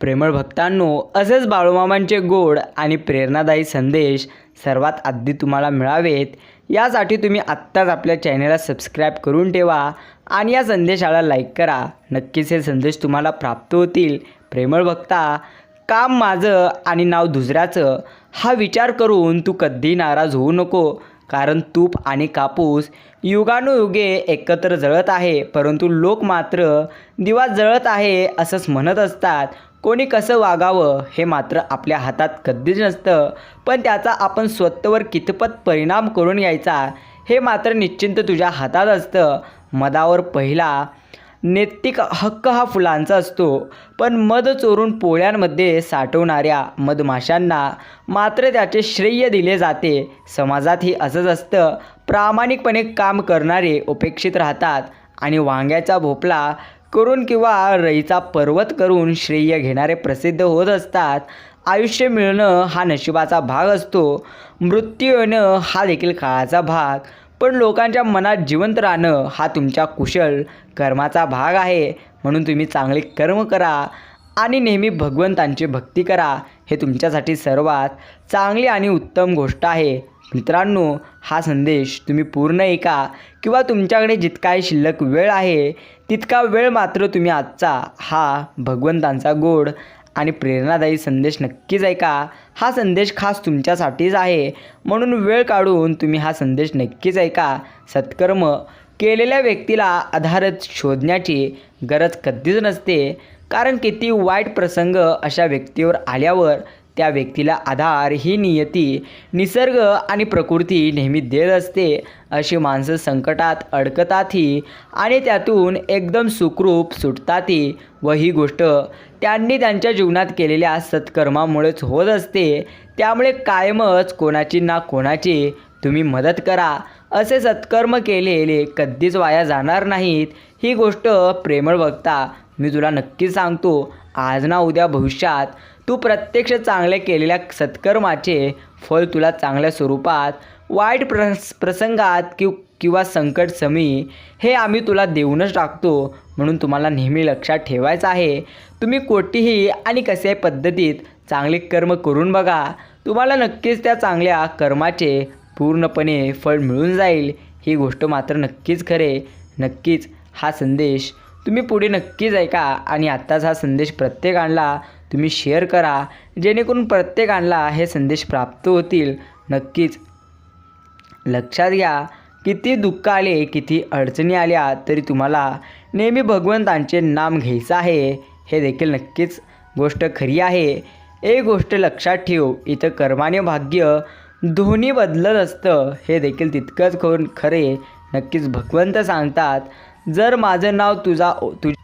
प्रेमळ भक्तांनो असेच बाळूमामांचे गोड आणि प्रेरणादायी संदेश सर्वात आधी तुम्हाला मिळावेत. यासाठी तुम्ही आत्ताच आपल्या चॅनेलला सबस्क्राईब करून ठेवा आणि या संदेशाला लाईक करा. नक्कीच हे संदेश तुम्हाला प्राप्त होतील. प्रेमळ भक्ता काम माझं आणि नाव दुसऱ्याचं हा विचार करून तू कधी नाराज होऊ नको. कारण तूप आणि कापूस युगानुयुगे एकत्र जळत आहे परंतु लोक मात्र दिवा जळत आहे असंच म्हणत असतात. कोणी कसं वागावं हे मात्र आपल्या हातात कधीच नसतं. पण त्याचा आपण स्वतःवर कितपत परिणाम करून यायचा हे मात्र निश्चिंत तुझ्या हातात असतं. मदावर पहिला नैतिक हक्क हा फुलांचा असतो. पण मध चोरून पोळ्यांमध्ये साठवणाऱ्या मधमाशांना मात्र त्याचे श्रेय दिले जाते. समाजातही असंच असतं. प्रामाणिकपणे काम करणारे उपेक्षित राहतात आणि वांग्याचा भोपळा करून किंवा रईचा पर्वत करून श्रेय घेणारे प्रसिद्ध होत असतात. आयुष्य मिळणं हा नशिबाचा भाग असतो. मृत्यू येणं हा देखील काळाचा भाग. पण लोकांच्या मनात जिवंत राहणं हा तुमच्या कुशल कर्माचा भाग आहे. म्हणून तुम्ही चांगले कर्म करा आणि नेहमी भगवंतांची भक्ती करा. हे तुमच्यासाठी सर्वात चांगली आणि उत्तम गोष्ट आहे. मित्रांनो हा संदेश तुम्ही पूर्ण ऐका किंवा तुमच्याकडे जितकाही शिल्लक वेळ आहे तितका वेळ मात्र तुम्ही आजचा हा भगवंतांचा गोड आणि प्रेरणादायी संदेश नक्कीच ऐका. हा संदेश खास तुमच्यासाठीच आहे म्हणून वेळ काढून तुम्ही हा संदेश नक्कीच ऐका. सत्कर्म केलेल्या व्यक्तीला आधारच शोधण्याची गरज कधीच नसते कारण किती वाईट प्रसंग अशा व्यक्तीवर आल्यावर त्या व्यक्तीला आधार ही नियती निसर्ग आणि प्रकृती नेहमी देत असते अशी माणसं संकटात अडकतातही आणि त्यातून एकदम सुखरूप सुटतातही व ही गोष्ट त्यांनी त्यांच्या जीवनात केलेल्या सत्कर्मामुळेच होत असते. त्यामुळे कायमच कोणाची ना कोणाची तुम्ही मदत करा. असे सत्कर्म केलेले कधीच वाया जाणार नाहीत. ही गोष्ट प्रेमळ बघता मी तुला नक्की सांगतो. आज ना उद्या भविष्यात तू प्रत्यक्ष चांगल्या केलेल्या सत्कर्माचे फळ तुला चांगल्या स्वरूपात वाईट प्रस प्रसंगात कि किंवा संकट समी हे आम्ही तुला देऊनच टाकतो म्हणून तुम्हाला नेहमी लक्षात ठेवायचं आहे. तुम्ही कोठेही आणि कशाही पद्धतीत चांगले कर्म करून बघा. तुम्हाला नक्कीच त्या चांगल्या कर्माचे पूर्णपणे फळ मिळून जाईल. ही गोष्ट मात्र नक्कीच खरे. नक्कीच हा संदेश तुम्ही पुढे नक्कीच ऐका आणि आत्ताच हा संदेश प्रत्येकांना तुम्ही शेअर करा जेणेकरून प्रत्येकांना हे संदेश प्राप्त होतील. नक्कीच. लक्षात घ्या किती दुःख आले किती अडचणी आल्या तरी तुम्हाला नेहमी भगवंतांचे नाम घ्यायचं आहे. हे देखील नक्कीच गोष्ट खरी आहे. एक गोष्ट लक्षात ठेव इथं कर्माने भाग्य दोन्ही बदलत असतं. हे देखील तितकंच खर खरे. नक्कीच भगवंत सांगतात जर माझं नाव तुझा तुझ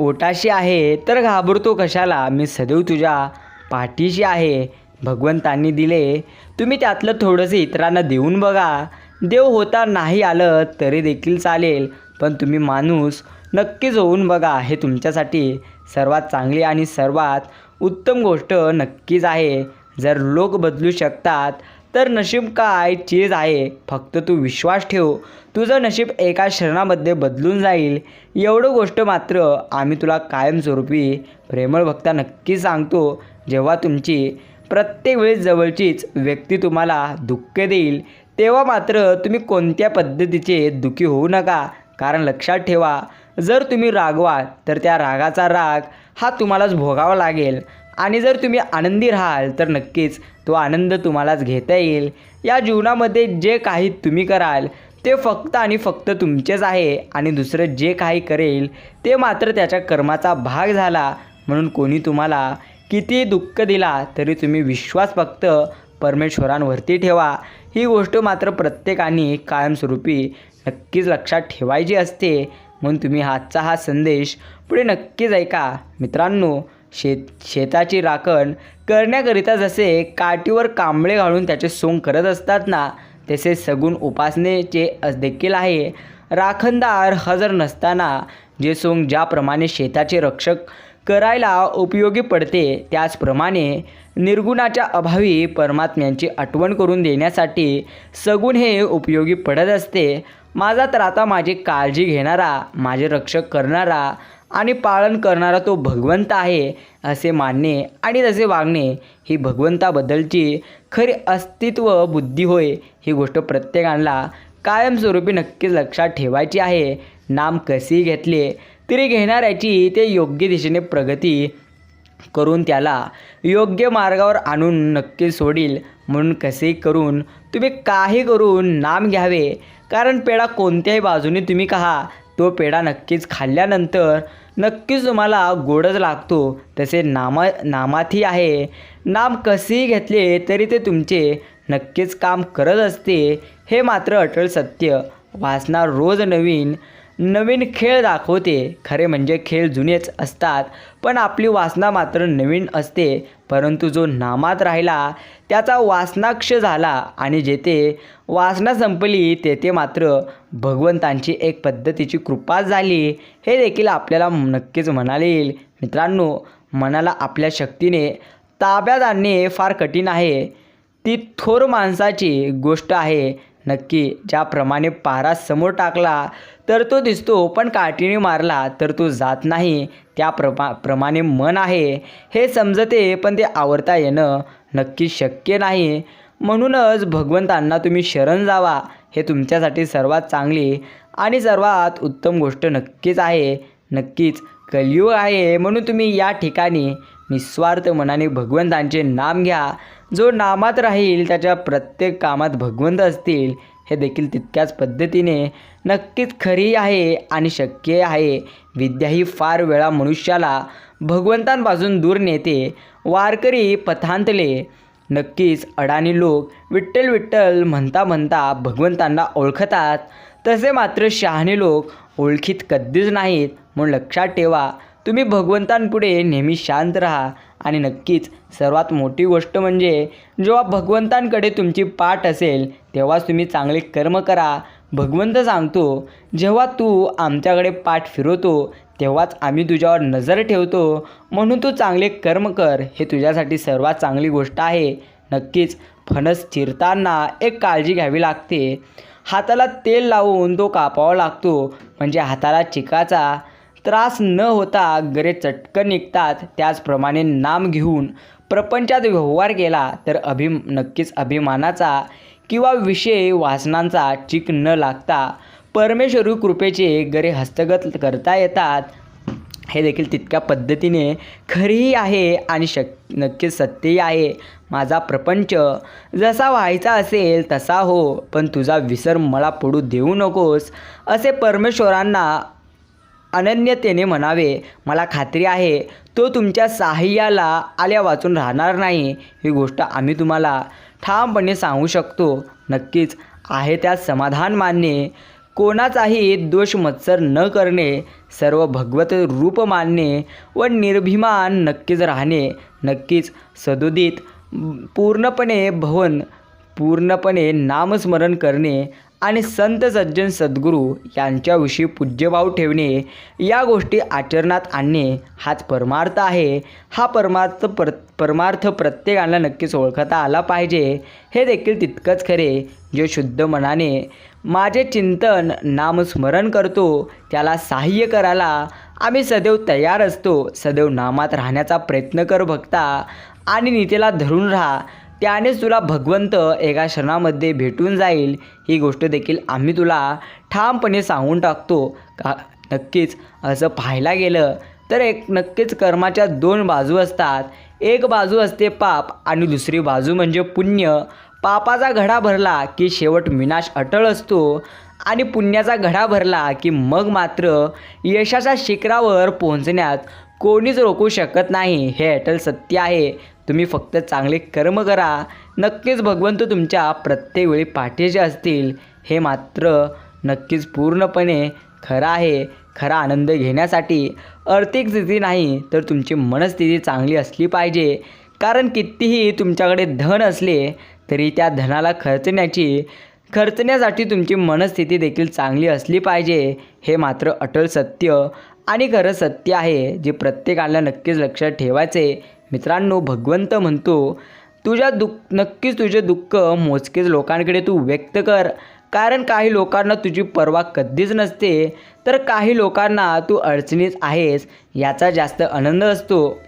ओटाशी आहे तर घाबरतो कशाला? मी सदैव तुझ्या पाठीशी आहे भगवंतांनी दिले. तुम्ही त्यातलं थोडंसं इतरांना देऊन बघा. देव होता नाही आलं तरी देखील चालेल पण तुम्ही माणूस नक्कीच होऊन बघा. हे तुमच्यासाठी सर्वात चांगली आणि सर्वात उत्तम गोष्ट नक्कीच आहे. जर लोक बदलू शकतात तर नशीब काय? चीज आहे. फक्त तू विश्वास ठेव. तुझं नशीब एका क्षणामध्ये बदलून जाईल. एवढं गोष्ट मात्र आम्ही तुला कायमस्वरूपी प्रेमळ भक्ता नक्की सांगतो. जेव्हा तुमची प्रत्येक वेळेस जवळचीच व्यक्ती तुम्हाला दुःख देईल तेव्हा मात्र तुम्ही कोणत्या पद्धतीचे दुःखी होऊ नका. कारण लक्षात ठेवा जर तुम्ही रागवाल तर त्या रागाचा राग हा तुम्हालाच भोगावा लागेल. आणि जर तुम्ही आनंदी राहाल तर नक्कीच तो आनंद तुम्हालाच घेता येईल. या जीवनामध्ये जे काही तुम्ही कराल ते फक्त आणि फक्त तुमचेच आहे आणि दुसरं जे काही करेल ते मात्र त्याच्या कर्माचा भाग झाला. म्हणून कोणी तुम्हाला किती दुःख दिला तरी तुम्ही विश्वास फक्त परमेश्वरांवरती ठेवा. ही गोष्ट मात्र प्रत्येकाने कायमस्वरूपी नक्कीच लक्षात ठेवायची असते. म्हणून तुम्ही आजचा हा संदेश पुढे नक्कीच ऐका. मित्रांनो शेत शेताची राखण करण्याकरिता जसे काठीवर कांबळे घालून त्याचे सोंग करत असतात ना तसे सगुण उपासनेचे देखील आहे. राखणदार हजर नसताना जे सोंग ज्याप्रमाणे शेताचे रक्षक करायला उपयोगी पडते त्याचप्रमाणे निर्गुणाच्या अभावी परमात्म्यांची आठवण करून देण्यासाठी सगुण हे उपयोगी पडत असते. माझा तर आता माझी काळजी घेणारा माझे रक्षक करणारा आणि पालन करणारा तो भगवंत आहे असे मानणे आणि तसे वागणे ही भगवंताबद्दलची खरी अस्तित्व बुद्धी होय ही गोष्ट प्रत्येकाला कायमस्वरूपी नक्कीच लक्षात ठेवायची आहे. नाम कसेही घेतले तरी घेणाऱ्याची ते योग्य दिशेने प्रगती करून त्याला योग्य मार्गावर आणून नक्की सोडील. म्हणून कसे करून तुम्ही काही करून नाम घ्यावे कारण पेढा कोणत्याही बाजूने तुम्ही कहा तो पेढा नक्कीच खाल्ल्यानंतर नक्कीच तुम्हाला गोडच लागतो. तसे नामा नामातही आहे. नाम कसेही घेतले तरी ते तुमचे नक्कीच काम करत असते. हे मात्र अटळ सत्य. वाचना रोज नवीन नवीन खेळ दाखवते. खरे म्हणजे खेळ जुनेच असतात. पण आपली वासना मात्र नवीन असते. परंतु जो नामात राहिला त्याचा वासनाक्ष झाला आणि जेथे वासना संपली तेथे मात्र भगवंतांची एक पद्धतीची कृपा झाली. हे देखील आपल्याला नक्कीच म्हणाले येईल. मित्रांनो मनाला आपल्या शक्तीने ताब्यात आणणे फार कठीण आहे. ती थोर माणसाची गोष्ट आहे. नक्की ज्याप्रमाणे पारा समोर टाकला तर तो दिसतो पण काठीने मारला तर तो जात नाही. त्या प्रमा प्रमाणे मन आहे. हे समजते पण ते आवडता येणं नक्की शक्य नाही. म्हणूनच भगवंतांना तुम्ही शरण जावा. हे तुमच्यासाठी सर्वात चांगली आणि सर्वात उत्तम गोष्ट नक्कीच आहे. नक्कीच कलियुग आहे. म्हणून तुम्ही या ठिकाणी निस्वार्थ मनाने भगवंतांचे नाम घ्या. जो नामात राहील त्याच्या प्रत्येक कामात भगवंत असतील हे देखील तितक्याच पद्धतीने नक्कीच खरी आहे आणि शक्य आहे. विद्या ही फार वेळा मनुष्याला भगवंतांपासून दूर नेते वारकरी पथांतले. नक्कीच अडाणी लोक विठ्ठल विठ्ठल म्हणता म्हणता भगवंतांना ओळखतात. तसे मात्र शहाणे लोक ओळखीत कधीच नाहीत. म्हणून लक्षात ठेवा तुम्ही भगवंतांपुढे नेहमी शांत राहा. आणि नक्कीच सर्वात मोठी गोष्ट म्हणजे जेव्हा भगवंतांकडे तुमची पाठ असेल तेव्हाच तुम्ही चांगले कर्म करा. भगवंत सांगतो जेव्हा तू आमच्याकडे पाठ फिरवतो तेव्हाच आम्ही तुझ्यावर नजर ठेवतो. म्हणून तू चांगले कर्म कर हे तुझ्यासाठी सर्वात चांगली गोष्ट आहे. नक्कीच फणस चिरताना एक काळजी घ्यावी लागते. हाताला तेल लावून तो कापावा लागतो म्हणजे हाताला चिकाचा. त्रास न होता गरे चटकन निघतात. त्याचप्रमाणे नाम घेऊन प्रपंचात व्यवहार केला तर अभि नक्कीच अभिमानाचा किंवा विषय वासनांचा चिक न लागता परमेश्वरी कृपेचे गरे हस्तगत करता येतात. हे देखील तितक्या पद्धतीने खरीही आहे आणि शक नक्कीच सत्यही आहे. माझा प्रपंच जसा व्हायचा असेल तसा हो पण तुझा विसर मला पडू देऊ नकोस असे परमेश्वरांना अनन्यतेने म्हणावे मला खात्री आहे तो तुमच्या साह्याला आल्या वाचून राहणार नाही. ही गोष्ट आम्ही तुम्हाला ठामपणे सांगू शकतो. नक्कीच आहे त्यात समाधान मानणे कोणाचाही दोष मत्सर न करणे सर्व भगवत रूप मानणे व निर्भिमान नक्कीच राहणे. नक्कीच सदोदित पूर्णपणे भवन पूर्णपणे नामस्मरण करणे आणि संत सज्जन सद्गुरू यांच्याविषयी पूज्यभाव ठेवणे या गोष्टी आचरणात आणणे हाच परमार्थ आहे. हा परमार्थ प्र परमार्थ प्रत्येकाला नक्कीच ओळखता आला पाहिजे. हे देखील तितकंच खरे. जे शुद्ध मनाने माझे चिंतन नामस्मरण करतो त्याला सहाय्य करायला आम्ही सदैव तयार असतो. सदैव नामात राहण्याचा प्रयत्न कर भक्ता. आणि नीतीला धरून राहा. त्यानेच तुला भगवंत एका क्षणामध्ये भेटून जाईल. ही गोष्ट देखील आम्ही तुला ठामपणे सांगून टाकतो. का नक्कीच असं पाहायला गेलं तर एक नक्कीच कर्माच्या दोन बाजू असतात. एक बाजू असते पाप आणि दुसरी बाजू म्हणजे पुण्य. पापाचा घडा भरला की शेवट विनाश अटळ असतो आणि पुण्याचा घडा भरला की मग मात्र यशाच्या शिखरावर पोहोचण्यात कोणीच रोखू शकत नाही. हे अटल सत्य आहे. तुम्ही फक्त चांगले कर्म करा. नक्कीच भगवंत तुमच्या प्रत्येक वेळी पाठीचे असतील. हे मात्र नक्कीच पूर्णपणे खरं आहे. खरा आनंद घेण्यासाठी आर्थिक स्थिती नाही तर तुमची मनस्थिती चांगली असली पाहिजे. कारण कितीही तुमच्याकडे धन असले तरी त्या धनाला खर्चण्याची खर्चण्यासाठी तुमची मनस्थिती देखील चांगली असली पाहिजे. हे मात्र अटल सत्य आणि खरं सत्य आहे जे प्रत्येकाला नक्कीच लक्षात ठेवायचे. मित्रांनो भगवंत म्हणतो तुझ्या दुःख नक्कीच तुझे दुःख मोजकेच लोकांकडे तू व्यक्त कर. कारण काही लोकांना तुझी पर्वा कधीच नसते. तर काही लोकांना तू अडचणीत आहेस याचा जास्त आनंद असतो.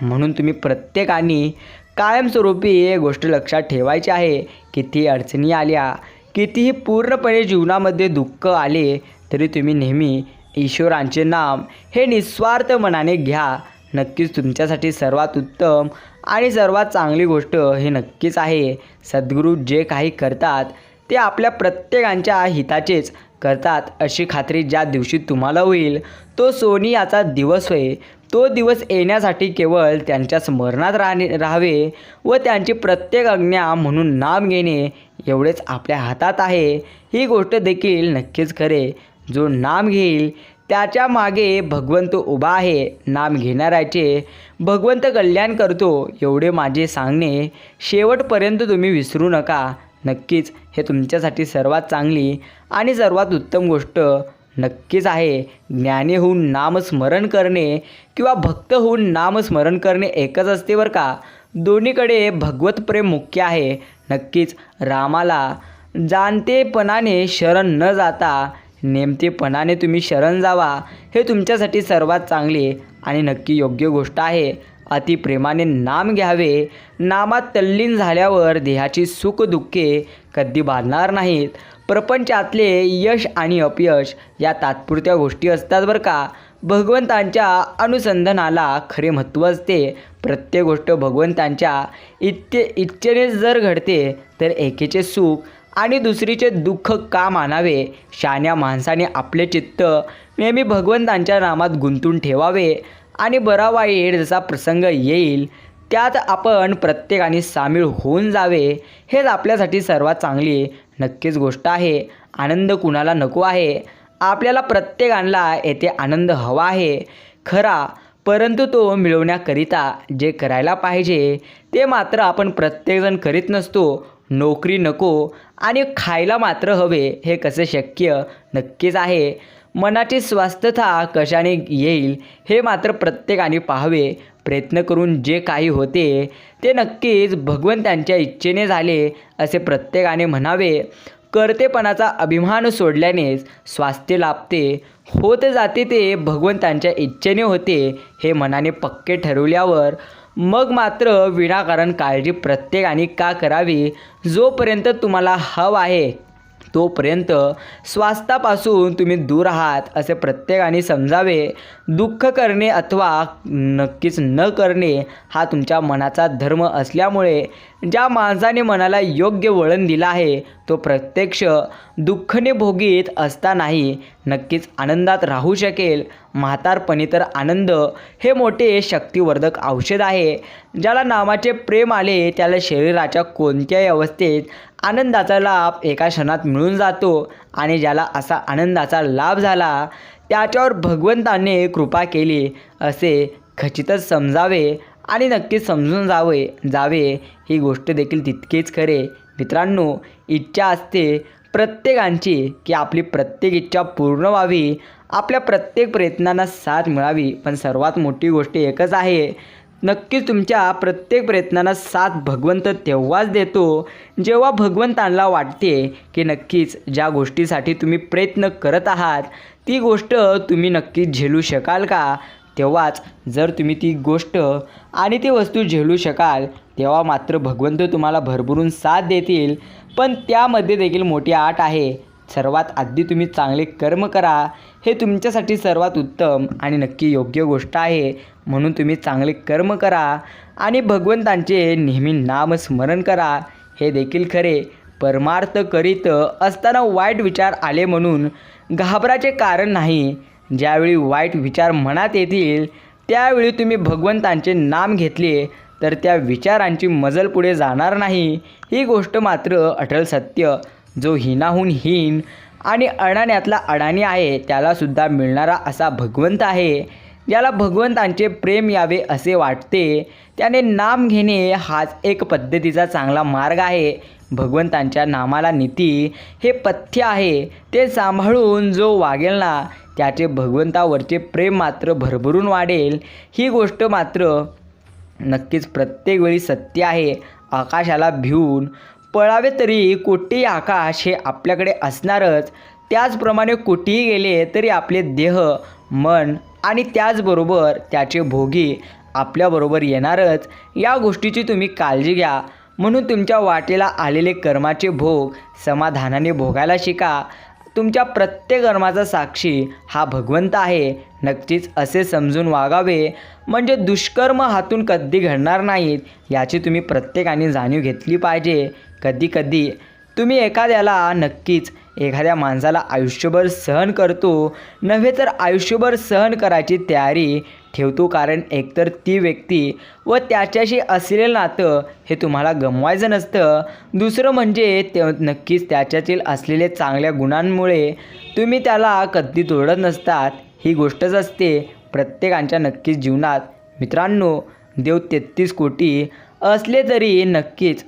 म्हणून तुम्ही प्रत्येकाने कायमस्वरूपी एक गोष्ट लक्षात ठेवायची आहे. किती अडचणी आल्या कितीही पूर्णपणे जीवनामध्ये दुःख आले तरी तुम्ही नेहमी ईश्वरांचे नाम हे निस्वार्थ मनाने घ्या. नक्कीच तुमच्यासाठी सर्वात उत्तम आणि सर्वात चांगली गोष्ट हे नक्कीच आहे. सद्गुरू जे काही करतात ते आपल्या प्रत्येकांच्या हिताचेच करतात अशी खात्री ज्या दिवशी तुम्हाला होईल तो सोनी याचा दिवस होय. तो दिवस येण्यासाठी केवळ त्यांच्या स्मरणात राहणे राहावे व त्यांची प्रत्येक आज्ञा म्हणून नाम घेणे एवढेच आपल्या हातात आहे. ही गोष्ट देखील नक्कीच खरे. जो नाम घेईल त्याच्यामागे भगवंत उभा आहे नाम घेणाऱ्याचे. भगवंत कल्याण करतो एवढे माझे सांगणे. शेवटपर्यंत तुम्ही विसरू नका. नक्कीच हे तुमच्यासाठी सर्वात चांगली आणि सर्वात उत्तम गोष्ट. नक्कीच आहे. ज्ञानी होऊन नामस्मरण करणे किंवा भक्त होऊन नामस्मरण करणे एकच असते बरं का. दोन्हीकडे भगवत प्रेम मुख्य आहे. नक्कीच रामाला जाणतेपणाने शरण न जाता नेमतेपणाने तुम्ही शरण जावा हे तुमच्यासाठी सर्वात चांगली आणि नक्की योग्य गोष्ट आहे. अतिप्रेमाने नाम घ्यावे. नामात तल्लीन झाल्यावर देहाची सुखदुःखे कधी बांधणार नाहीत. प्रपंचातले यश आणि अपयश या तात्पुरत्या गोष्टी असतात बरं का. भगवंतांच्या अनुसंधानाला खरे महत्त्व असते. प्रत्येक गोष्ट भगवंतांच्या इत्ये इच्छेने जर घडते तर एकेचे सुख आणि दुसरीचे दुःख का मानावे? शान्या माणसाने आपले चित्त नेहमी भगवंतांच्या नामात गुंतून ठेवावे आणि बरा वाईट जसा प्रसंग येईल त्यात आपण प्रत्येकाने सामील होऊन जावे हेच आपल्यासाठी सर्वात चांगली नक्कीच गोष्ट आहे. आनंद कुणाला नको आहे? आपल्याला प्रत्येकाला येथे आनंद हवा आहे. खरा परंतु तो मिळवण्याकरिता जे करायला पाहिजे ते मात्र आपण प्रत्येकजण करीत नसतो. नोकरी नको आणि खायला मात्र हवे हे कसे शक्य नक्कीच आहे. मनाची स्वस्थता कशाने येईल हे मात्र प्रत्येकाने पाहावे. प्रयत्न करून जे काही होते ते नक्कीच भगवंतांच्या इच्छेने झाले असे प्रत्येकाने म्हणावे. कर्तेपणाचा अभिमान सोडल्यानेच स्वास्थ्य लाभते. होत जाते ते भगवंतांच्या इच्छेने होते हे मनाने पक्के ठरवल्यावर मग मात्र विनाकारण काळजी प्रत्येकाने का करावी? जोपर्यंत तुम्हाला हवं आहे तोपर्यंत स्वास्थापासून तुम्ही दूर आहात असे प्रत्येकाने समजावे. दुःख करणे अथवा नक्कीच न करणे हा तुमच्या मनाचा धर्म असल्यामुळे ज्या माणसाने मनाला योग्य वळण दिलं आहे तो प्रत्यक्ष दुःखने भोगीत असतानाही नक्कीच आनंदात राहू शकेल. म्हातारपणी तर आनंद हे मोठे शक्तिवर्धक औषध आहे. ज्याला नामाचे प्रेम आले त्याला शरीराच्या कोणत्याही अवस्थेत आनंदाचा लाभ एका क्षणात मिळून जातो आणि ज्याला असा आनंदाचा लाभ झाला त्याच्यावर भगवंताने कृपा केली असे खचितच समजावे. आणि नक्कीच समजून जावे जावे. ही गोष्ट देखील तितकेच खरे. मित्रांनो इच्छा असते प्रत्येकांची की आपली प्रत्येक इच्छा पूर्ण व्हावी. आपल्या प्रत्येक प्रयत्नांना साथ मिळावी. पण सर्वात मोठी गोष्ट एकच आहे. नक्कीच तुमच्या प्रत्येक प्रयत्नांना साथ भगवंत तेव्हाच देतो जेव्हा भगवंतांना वाटते की नक्कीच ज्या गोष्टीसाठी तुम्ही प्रयत्न करत आहात ती गोष्ट तुम्ही नक्कीच झेलू शकाल का? तेव्हाच जर तुम्ही ती गोष्ट आणि ती वस्तू झेलू शकाल तेव्हा मात्र भगवंत तुम्हाला भरभरून साथ देतील. पण त्यामध्ये देखील मोठी आट आहे. सर्वात आधी तुम्ही चांगले कर्म करा. हे तुमच्यासाठी सर्वात उत्तम आणि नक्की योग्य गोष्ट आहे. म्हणून तुम्ही चांगले कर्म करा आणि भगवंतांचे नेहमी नामस्मरण करा. हे देखील खरे. परमार्थ करीत असताना वाईट विचार आले म्हणून घाबराचे कारण नाही. ज्यावेळी वाईट विचार मनात येतील त्यावेळी तुम्ही भगवंतांचे नाम घेतले तर त्या विचारांची मजल पुढे जाणार नाही. ही गोष्ट मात्र अटल सत्य. जो हिनाहून हीन आणि अडाण्यातला अडाणी आहे त्यालासुद्धा मिळणारा असा भगवंत आहे. ज्याला भगवंतांचे प्रेम यावे असे वाटते त्याने नाम घेणे हाच एक पद्धतीचा चांगला मार्ग आहे. भगवंतांच्या नामाला नीती हे पथ्य आहे. ते सांभाळून जो वागेल ना त्याचे भगवंतावरचे प्रेम मात्र भरभरून वाढेल. ही गोष्ट मात्र नक्कीच प्रत्येक वेळी सत्य आहे. आकाशाला भिवून पळावे तरी कोटी आकाश हे आपल्याकडे असणारच. त्याचप्रमाणे कुठेही गेले तरी आपले देह मन आणि त्याचबरोबर त्याचे भोगी आपल्याबरोबर येणारच. या गोष्टीची तुम्ही काळजी घ्या. म्हणून तुमच्या वाटेला आलेले कर्माचे भोग समाधानाने भोगायला शिका. तुमच्या प्रत्येक कर्माचा साक्षी हा भगवंत आहे. नक्कीच असे समजून वागावे. म्हणजे दुष्कर्म हातून कधी घडणार नाहीत याची तुम्ही प्रत्येकाने जाणीव घेतली पाहिजे. कधी कधी तुम्ही एखाद्याला नक्कीच एखाद्या माणसाला आयुष्यभर सहन करतो. नव्हे तर आयुष्यभर सहन करायची तयारी ठेवतो कारण एकतर ती व्यक्ती व त्याच्याशी असलेलं नातं हे तुम्हाला गमवायचं नसतं. दुसरं म्हणजे ते नक्कीच त्याच्यातील असलेले चांगल्या गुणांमुळे तुम्ही त्याला कधी तोडत नसतात. ही गोष्टच असते प्रत्येकांच्या नक्कीच जीवनात. मित्रांनो देव तेहतीस कोटी असले तरी नक्कीच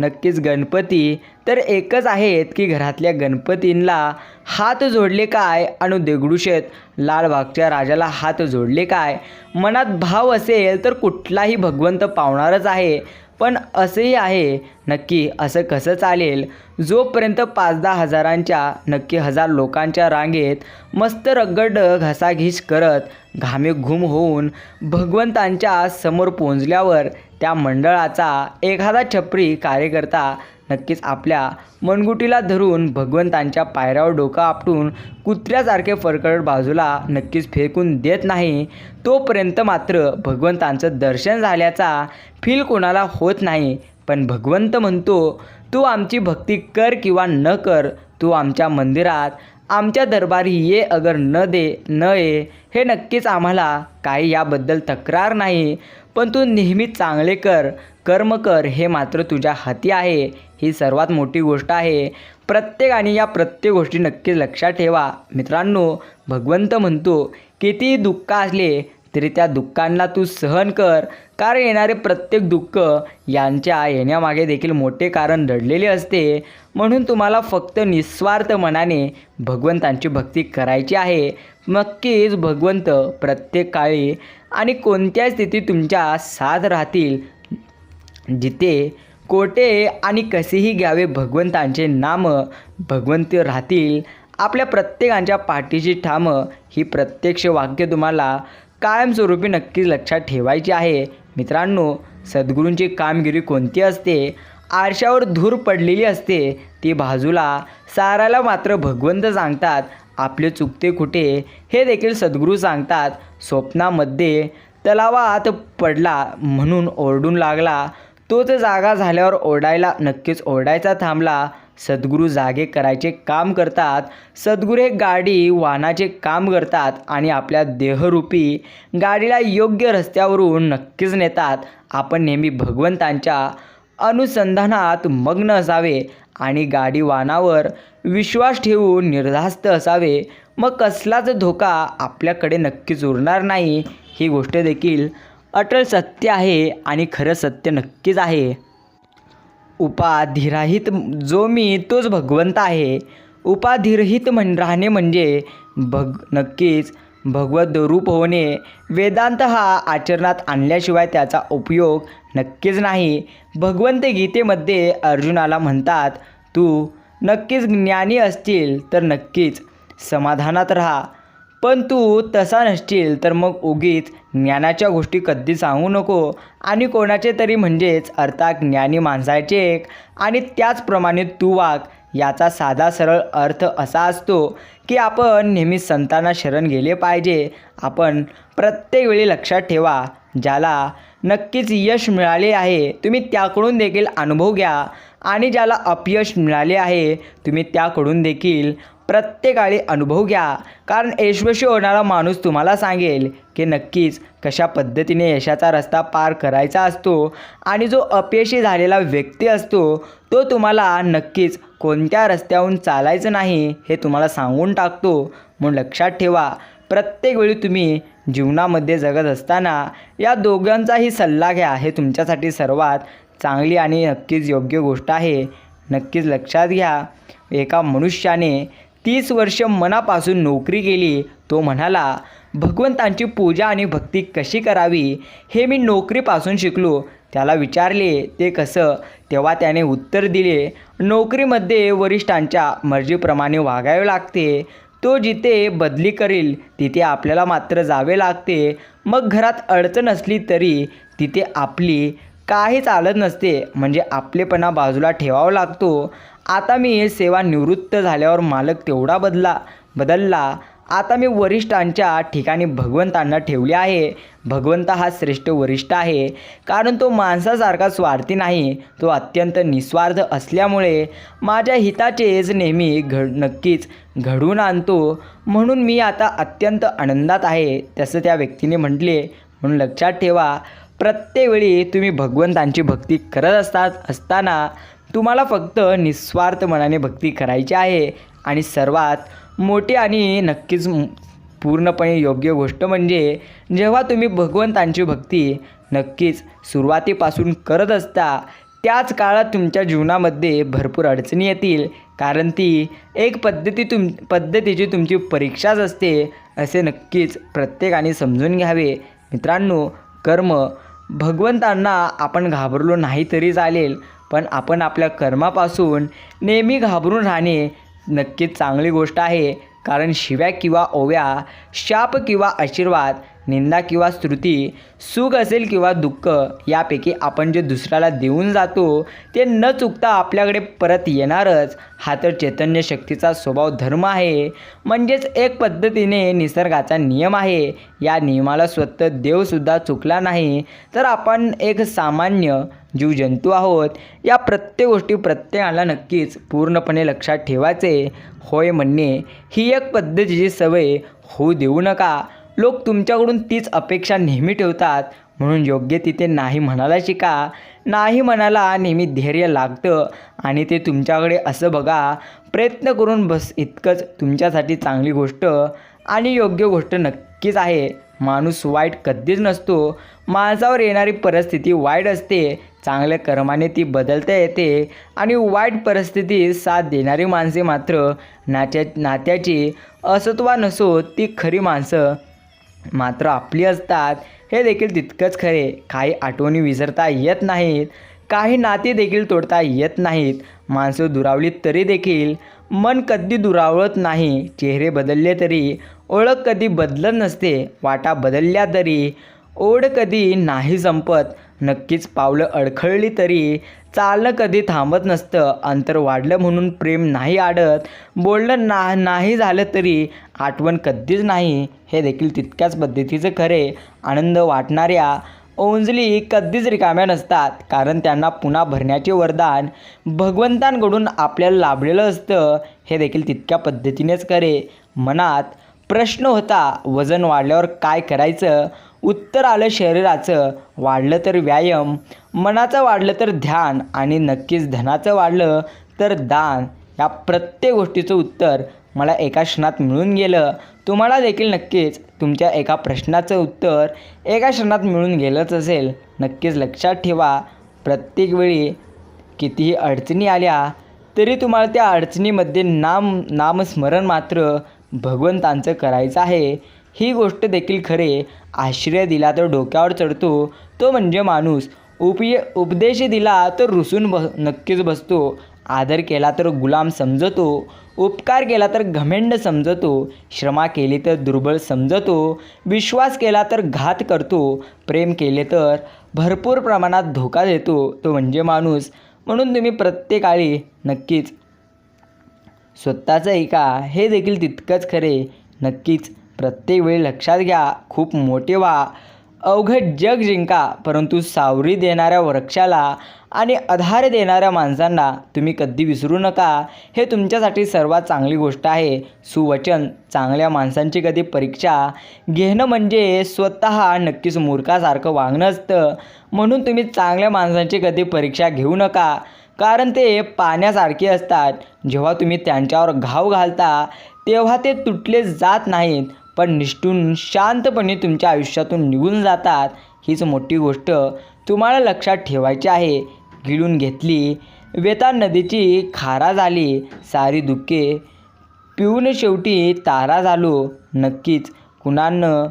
नक्कीच गणपती. तर एकच आहेत की घरातल्या गणपतींना हात जोडले काय आणि दगडूशेत? लालबागच्या राजाला हात जोडले काय? मनात भाव असेल तर कुठलाही भगवंत पावणारच आहे. पण असंही आहे नक्की असं कसं चालेल? जोपर्यंत पाच दहा हजारांच्या नक्की हजार लोकांच्या रांगेत मस्त रगड घसाघीस करत घामे घुम होऊन भगवंतांच्या समोर पोंजल्यावर त्या मंडळाचा एखादा छपरी कार्यकर्ता नक्कीच आपल्या मनगुटीला धरून भगवंतांच्या पायऱ्यावर डोकं आपटून कुत्र्यासारखे फरकट बाजूला नक्कीच फेकून देत नाही तोपर्यंत मात्र भगवंतांचं दर्शन झाल्याचा फील कोणाला होत नाही. पण भगवंत म्हणतो तू आमची भक्ती कर किंवा न कर तू आमच्या मंदिरात आमच्या दरबारी ये अगर न दे न ये हे नक्कीच आम्हाला काही याबद्दल तक्रार नाही. पण तू नेहमी चांगले कर कर्म कर हे मात्र तुझ्या हाती आहे. ही सर्वात मोठी गोष्ट आहे. प्रत्येकाने या प्रत्येक गोष्टी नक्कीच लक्षात ठेवा. मित्रांनो भगवंत म्हणतो कितीही दुःख असले तरी त्या दुःखांना तू सहन कर. कारण येणारे प्रत्येक दुःख यांच्या येण्यामागे देखील मोठे कारण दडलेले असते. म्हणून तुम्हाला फक्त निस्वार्थ मनाने भगवंतांची भक्ती करायची आहे. नक्कीच भगवंत प्रत्येक काळी आणि कोणत्या स्थितीत तुमच्या साथ राहतील. जिथे कोठे आणि कसेही घ्यावे भगवंतांचे नाम भगवंत राहतील. आपल्या प्रत्येकांच्या पाठीची ठाम ही प्रत्यक्ष वाक्य तुम्हाला कायमस्वरूपी नक्कीच लक्षात ठेवायची आहे. मित्रांनो सद्गुरूंची कामगिरी कोणती असते? आरशावर धूर पडलेली असते. ती बाजूला साराला मात्र भगवंत सांगतात आपले चुकते कुठे? हे देखील सद्गुरू सांगतात. स्वप्नामध्ये तलावात पडला म्हणून ओरडून लागला. तोच जागा झाल्यावर ओरडायला नक्कीच ओरडायचा थांबला. सद्गुरू जागे करायचे काम करतात सद्गुरू हे गाडी वाहनाचे काम करतात आणि आपल्या देहरूपी गाडीला योग्य रस्त्यावरून नक्कीच नेतात. आपण नेहमी भगवंतांच्या अनुसंधानात मग्न असावे आणि गाडी वाहनावर विश्वास ठेवून निर्धास्त असावे. मग कसलाच धोका आपल्याकडे नक्कीच उरणार नाही. ही गोष्ट देखील अटल सत्य आहे आणि खरं सत्य नक्कीच आहे. उपाधिराहित जो मी तोच भगवंत आहे. उपाधिरहित म्हण राहणे म्हणजे भग नक्कीच भगवत रूप होणे. वेदांत हा आचरणात आणल्याशिवाय त्याचा उपयोग नक्कीच नाही. भगवंत गीतेमध्ये अर्जुनाला म्हणतात तू नक्कीच ज्ञानी असतील तर नक्कीच समाधानात राहा. पण तू तसा नसशील तर मग उगीच ज्ञानाच्या गोष्टी कधी सांगू नको. आणि कोणाचे तरी म्हणजेच अर्थात ज्ञानी माणसाचे एक. आणि त्याचप्रमाणे तू वाघ याचा साधा सरळ अर्थ असा असतो की आपण नेहमी संतांना शरण गेले पाहिजे. आपण प्रत्येक वेळी लक्षात ठेवा ज्याला नक्कीच यश मिळाले आहे तुम्ही त्याकडून देखील अनुभव घ्या. आणि ज्याला अपयश मिळाले आहे तुम्ही त्याकडून देखील प्रत्येकाळी अनुभव घ्या. कारण यशस्वी होणारा माणूस तुम्हाला सांगेल की नक्कीच कशा पद्धतीने यशाचा रस्ता पार करायचा असतो आणि जो अपयशी झालेला व्यक्ती असतो तो तुम्हाला नक्कीच कोणत्या रस्त्याहून चालायचं नाही हे तुम्हाला सांगून टाकतो. म्हणून लक्षात ठेवा प्रत्येक वेळी तुम्ही जीवनामध्ये जगत असताना या दोघांचाही सल्ला घ्या. हे तुमच्यासाठी सर्वात चांगली आणि नक्कीच योग्य गोष्ट आहे. नक्कीच लक्षात घ्या एका मनुष्याने तीस वर्ष मनापासून नोकरी केली तो म्हणाला भगवंतांची पूजा आणि भक्ती कशी करावी हे मी नोकरीपासून शिकलो. त्याला विचारले ते कसं? तेव्हा त्याने उत्तर दिले नोकरीमध्ये वरिष्ठांच्या मर्जीप्रमाणे वागावे लागते. तो जिथे बदली करील तिथे आपल्याला मात्र जावे लागते. मग घरात अडचण असली तरी तिथे आपली काही चालत नसते म्हणजे आपलेपणा बाजूला ठेवावा लागतो. आता मी सेवा निवृत्त झाल्यावर मालक तेवढा बदला बदलला. आता मी वरिष्ठांच्या ठिकाणी भगवंतांना ठेवले आहे. भगवंत हा श्रेष्ठ वरिष्ठ आहे. कारण तो माणसासारखा स्वार्थी नाही तो अत्यंत निस्वार्थ असल्यामुळे माझ्या हिताचेच नेहमी घड नक्कीच घडवून आणतो. म्हणून मी आता अत्यंत आनंदात आहे तसं त्या व्यक्तीने म्हटले. म्हणून लक्षात ठेवा प्रत्येक वेळी तुम्ही भगवंतांची भक्ती करत असतात असताना तुम्हाला फक्त निस्वार्थ मनाने भक्ती करायची आहे. आणि सर्वात मोठी आणि नक्कीच पूर्णपणे योग्य गोष्ट म्हणजे जेव्हा तुम्ही भगवंतांची भक्ती नक्कीच सुरुवातीपासून करत असता त्याच काळात तुमच्या जीवनामध्ये भरपूर अडचणी येतील. कारण ती एक पद्धती तुम पद्धतीची तुमची परीक्षाच असते असे नक्कीच प्रत्येकाने समजून घ्यावे. मित्रांनो कर्म भगवंतांना आपण घाबरलो नाही तरी चालेल. पण आपण आपल्या कर्मापासून नेहमी घाबरून राहणे नक्कीच चांगली गोष्ट आहे. कारण शिव्या किंवा ओव्या शाप किंवा आशीर्वाद निंदा किंवा स्तुती सुख असेल किंवा दुःख यापैकी आपण जे दुसऱ्याला देऊन जातो ते न चुकता आपल्याकडे परत येणारच. हा तर चैतन्य शक्तीचा स्वभाव धर्म आहे. म्हणजेच एक पद्धतीने निसर्गाचा नियम आहे. या नियमाला स्वतः देवसुद्धा चुकला नाही. तर आपण एक सामान्य जीवजंतू आहोत या प्रत्येक गोष्टी प्रत्येकाला नक्कीच पूर्णपणे लक्षात ठेवायचे. होय म्हणणे ही एक पद्धतीची सवय होऊ देऊ नका. लोक तुमच्याकडून तीच अपेक्षा नेहमी ठेवतात म्हणून योग्य तिथे नाही म्हणायला शिका. नाही म्हणायला नेहमी धैर्य लागतं आणि ते तुमच्याकडे असं बघा प्रयत्न करून बस इतकंच तुमच्यासाठी चांगली गोष्ट आणि योग्य गोष्ट नक्कीच आहे. माणूस वाईट कधीच नसतो. माणसावर येणारी परिस्थिती वाईट असते. चांगल्या कर्माने ती बदलता येते आणि वाईट परिस्थितीत साथ देणारी माणसे मात्र नात्या नात्याची असत्वा नसो ती खरी माणसं मात्र आपली असतात. हे देखील तितकंच खरे. काही आठवणी विसरता येत नाहीत. काही नाती देखील तोडता येत नाहीत. माणसं दुरावलीत तरी देखील. मन कधी दुरावळत नाही. चेहरे बदलले तरी. ओळख कधी बदलत नसते. वाटा बदलल्या तरी. ओढ कधी नाही संपत. नक्कीच पावलं अडखळली तरी चालणं कधी थांबत नसतं. अंतर वाढलं म्हणून प्रेम नाही आडत. बोलणं ना नाही झालं तरी आठवण कधीच नाही. हे देखील तितक्याच पद्धतीचं खरे. आनंद वाटणाऱ्या ओंजली कधीच रिकाम्या नसतात. कारण त्यांना पुन्हा भरण्याचे वरदान भगवंतांकडून आपल्याला लाभलेलं असतं. हे देखील तितक्या पद्धतीनेच करे मनात प्रश्न होता वजन वाढल्यावर काय करायचं? उत्तर आलं शरीराचं वाढलं तर व्यायाम मनाचं वाढलं तर ध्यान आणि नक्कीच धनाचं वाढलं तर दान. या प्रत्येक गोष्टीचं उत्तर मला एका क्षणात मिळून गेलं. तुम्हाला देखील नक्कीच तुमच्या एका प्रश्नाचं उत्तर एका क्षणात मिळून गेलंच असेल. नक्कीच लक्षात ठेवा प्रत्येक वेळी कितीही अडचणी आल्या तरी तुम्हाला त्या अडचणीमध्ये नाम नामस्मरण मात्र भगवंतांचं करायचं आहे. ही गोष्ट देखील खरे. आश्रय दिला तर डोक्यावर चढतो तो म्हणजे माणूस. उपय उपदेश दिला तर रुसून ब नक्कीच बसतो. आदर केला तर गुलाम समजतो. उपकार केला तर घमेंड समजतो. श्रमा केली तर दुर्बळ समजतो. विश्वास केला तर घात करतो. प्रेम केले तर भरपूर प्रमाणात धोका देतो. तो म्हणजे माणूस. म्हणून तुम्ही प्रत्येकाळी नक्कीच स्वतःचं ऐका. हे देखील तितकंच खरे. नक्कीच प्रत्येक वेळी लक्षात घ्या खूप मोठे व्हा. अवघड जग जिंका परंतु सावरी देणाऱ्या वृक्षाला आणि आधार देणाऱ्या माणसांना तुम्ही कधी विसरू नका. हे तुमच्यासाठी सर्वात चांगली गोष्ट आहे. सुवचन चांगल्या माणसांची कधी परीक्षा. घेणं म्हणजे स्वतः नक्कीच मूर्खासारखं वागणं असतं. म्हणून तुम्ही चांगल्या माणसांची कधी परीक्षा घेऊ नका. कारण ते पाण्यासारखे असतात. जेव्हा तुम्ही त्यांच्यावर घाव घालता तेव्हा ते तुटले जात नाहीत. पण निष्ठून शांतपणे तुमच्या आयुष्यातून निघून जातात. हीच मोठी गोष्ट तुम्हाला लक्षात ठेवायची आहे. गिळून घेतली वेता नदीची खारा झाली सारी दुःखे पिऊन शेवटी तारा झालो. नक्कीच कुणानं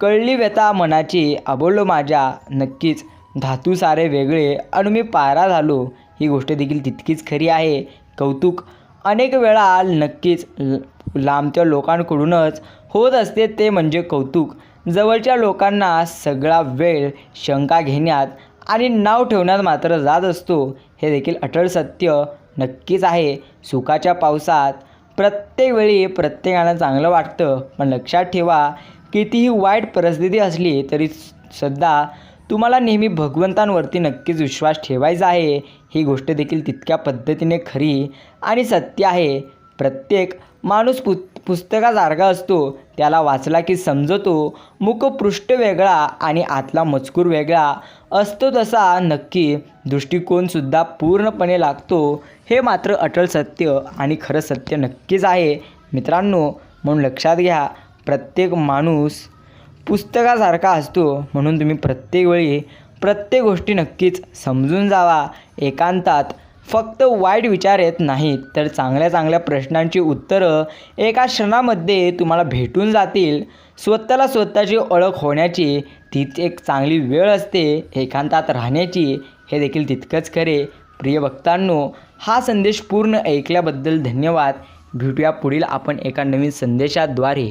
कळली व्यथा मनाची अबोलो माझ्या. नक्कीच धातू सारे वेगळे आणि मी पारा झालो. ही गोष्ट देखील तितकीच खरी आहे. कौतुक अनेक वेळा नक्कीच ल लांबच्या लोकांकडूनच होत असते ते म्हणजे कौतुक. जवळच्या लोकांना सगळा वेळ शंका घेण्यात आणि नाव ठेवण्यात मात्र जात असतो. हे देखील अटळ सत्य नक्कीच आहे. सुखाच्या पावसात प्रत्येक वेळी प्रत्येकाला चांगलं वाटतं. पण लक्षात ठेवा कितीही वाईट परिस्थिती असली तरी सुद्धा तुम्हाला नेहमी भगवंतांवरती नक्कीच विश्वास ठेवायचा आहे. ही गोष्ट देखील तितक्या पद्धतीने खरी आणि सत्य आहे. प्रत्येक माणूस पु पुस्तकासारखा असतो. त्याला वाचला की समजतो. मुखपृष्ठ वेगळा आणि आतला मजकूर वेगळा. असतो तसा नक्की दृष्टिकोनसुद्धा पूर्णपणे लागतो. हे मात्र अटल सत्य आणि खरं सत्य नक्कीच आहे. मित्रांनो म्हणून लक्षात घ्या प्रत्येक माणूस पुस्तकासारखा असतो म्हणून तुम्ही प्रत्येक वेळी प्रत्येक गोष्टी नक्कीच समजून जावा. एकांतात फक्त वाईट विचार येत नाहीत. तर चांगल्या चांगल्या प्रश्नांची उत्तरं एका क्षणामध्ये तुम्हाला भेटून जातील. स्वतःला स्वतःची ओळख होण्याची तीच एक चांगली वेळ असते. एकांतात राहण्याची हे देखील तितकंच खरे. प्रिय भक्तांनो हा संदेश पूर्ण ऐकल्याबद्दल धन्यवाद. भेटूया पुढील आपण एका नवीन संदेशाद्वारे.